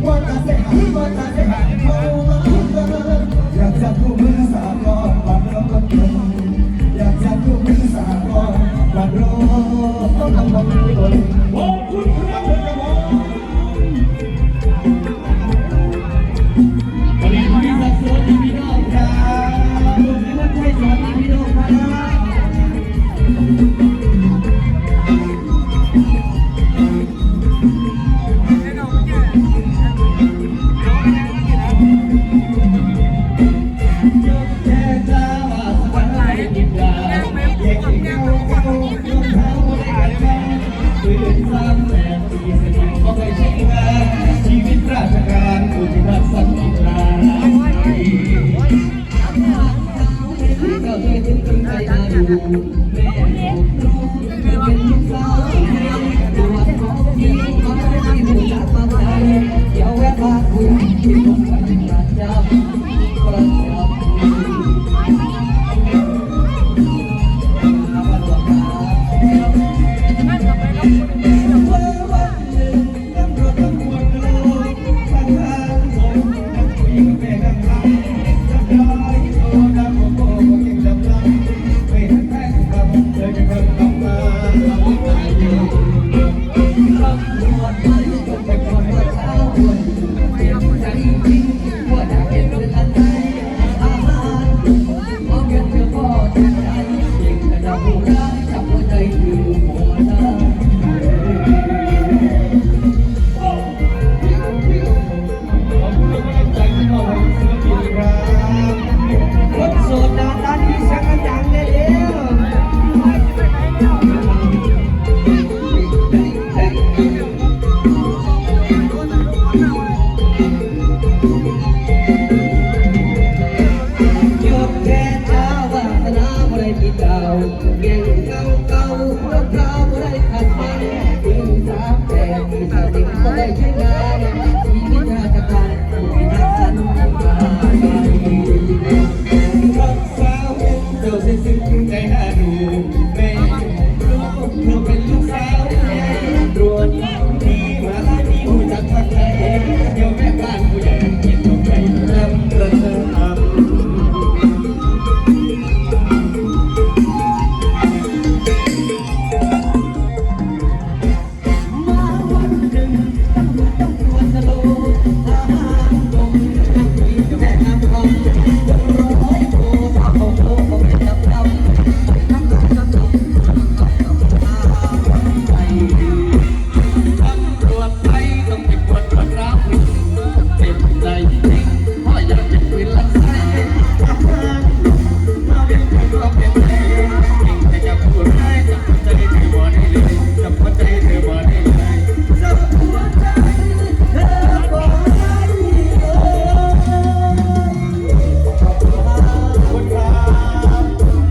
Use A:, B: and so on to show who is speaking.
A: What I say, what I say. ปืนสามแสนปีเสด็จก็ไปใช้งานชีวิตราชการอุทิศสันติราก็เคยถึงใจตาดูแม่ลูกเป็นลูกสาวตัวของพี่ก็ไม่ได้รู้จัก ที่เก่าเก่งเก่าเก่าพวกเราบ่ได้ขัดมันถึงสามแต่ที่สติบ่ได้ใช้งานชีวิตราชการผู้พิทักสันติราษฎร์
B: รักสาวเจ้าเส้นซึ้งใจน่าดู